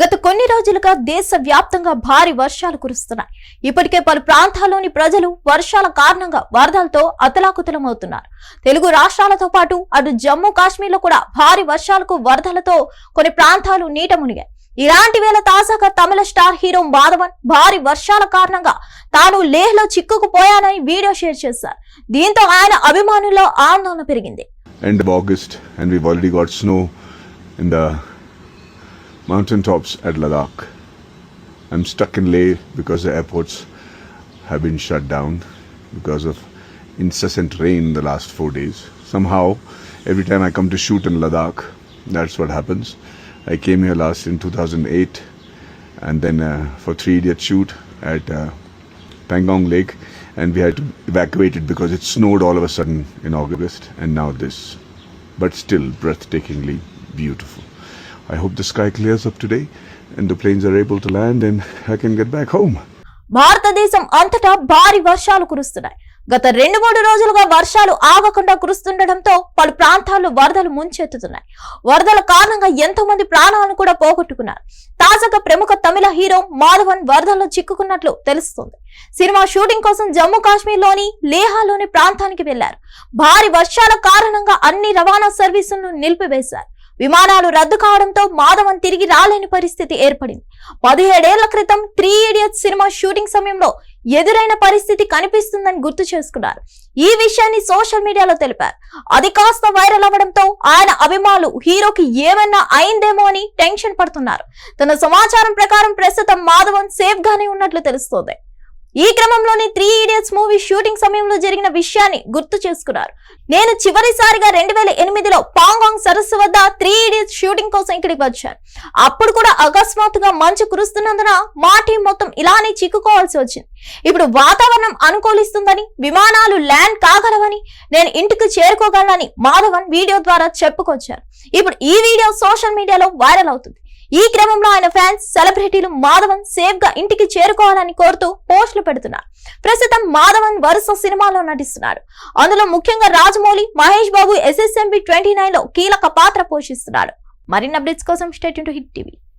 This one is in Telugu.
గత కొన్ని రోజులుగా దేశ వ్యాప్తంగా భారీ వర్షాలు కురుస్తున్నాయి. ఇప్పటికే పలు ప్రాంతాల్లోని ప్రజలు వర్షాల కారణంగా వరదలతో అతలాకుతలమవుతున్నారు. తెలుగు రాష్ట్రాలతో పాటు అటు జమ్మూ కాశ్మీర్లో కూడా భారీ వర్షాలకు వరదలతో కొన్ని ప్రాంతాలు నీట మునిగాయి. ఇలాంటి వేళ తాజాగా తమిళ స్టార్ హీరో మాధవన్ భారీ వర్షాల కారణంగా తాను లేహ్లో చిక్కుకుపోయానని వీడియో షేర్ చేశారు. దీంతో ఆయన అభిమానుల్లో ఆందోళన పెరిగింది. End of August, and we've already got snow in the mountain tops at Ladakh. I'm stuck in Leh because the airports have been shut down because of incessant rain the last four days. Somehow, every time I come to shoot in Ladakh, that's what happens. I came here last in 2008 and then uh, for three idiot shoot at uh, Pangong Lake, and we had to evacuate it because it snowed all of a sudden in August, and now this. But still breathtakingly beautiful. I hope the sky clears up today and the planes are able to land and I can get back home. భారతదేశం అంతటా భారీ వర్షాలు కురుస్తున్నాయి. గత రెండు మూడు రోజులుగా వర్షాలు ఆగకుండా కురుస్తుండటంతో పలు ప్రాంతాల్లో వరదలు ముంచెత్తుతున్నాయి. వరదల కారణంగా ఎంతో మంది ప్రాణాలను కూడా పోగొట్టుకున్నారు. తాజాగా ప్రముఖ తమిళ హీరో మాధవన్ వరదల్లో చిక్కుకున్నట్లు తెలుస్తుంది. సినిమా షూటింగ్ కోసం జమ్మూ కాశ్మీర్లోని లేహాలోని ప్రాంతానికి వెళ్ళారు. భారీ వర్షాల కారణంగా అన్ని రవాణా సర్వీసులను నిలిపివేశారు. విమానాలు రద్దు కావడంతో మాధవన్ తిరిగి రాలేని పరిస్థితి ఏర్పడింది. పదిహేడేళ్ళ క్రితం త్రీ ఇడియట్స్ సినిమా షూటింగ్ సమయంలో ఎదురైన పరిస్థితి కనిపిస్తుందని గుర్తు చేసుకున్నారు. ఈ విషయాన్ని సోషల్ మీడియాలో తెలిపారు. అది కాస్త వైరల్ అవ్వడంతో ఆయన అభిమానులు హీరోకి ఏమన్నా అయిందేమో అని టెన్షన్ పడుతున్నారు. తన సమాచారం ప్రకారం ప్రస్తుతం మాధవన్ సేఫ్ గానే ఉన్నట్లు తెలుస్తోంది. ఈ క్రమంలోనే త్రీ ఇడియట్స్ మూవీ షూటింగ్ సమయంలో జరిగిన విషయాన్ని గుర్తు చేసుకున్నారు. నేను చివరిసారిగా రెండు వేల ఎనిమిదిలో పాంగాంగ్ సరస్సు వద్ద త్రీ ఇడియట్స్ షూటింగ్ కోసం ఇక్కడికి వచ్చాను. అప్పుడు కూడా అకస్మాత్తుగా మంచు కురుస్తున్నందున మా టీం మొత్తం ఇలానే చిక్కుకోవాల్సి వచ్చింది. ఇప్పుడు వాతావరణం అనుకూలిస్తుందని విమానాలు ల్యాండ్ కాగలవని నేను ఇంటికి చేరుకోగలనని మాధవన్ వీడియో ద్వారా చెప్పుకొచ్చారు. ఇప్పుడు ఈ వీడియో సోషల్ మీడియాలో వైరల్ అవుతుంది. ఈ క్రమంలో ఆయన ఫ్యాన్స్ సెలబ్రిటీలు మాధవన్ సేఫ్గా ఇంటికి చేరుకోవాలని కోరుతూ పోస్టులు పెడుతున్నారు. ప్రస్తుతం మాధవన్ వరుస సినిమాలో నటిస్తున్నారు. అందులో ముఖ్యంగా రాజమౌళి మహేష్ బాబు ఎస్ఎస్ఎంబి ట్వంటీ నైన్లో కీలక పాత్ర పోషిస్తున్నారు. మరిన్ని అప్డేట్స్ కోసం స్టేట్ హిట్ టీవీ.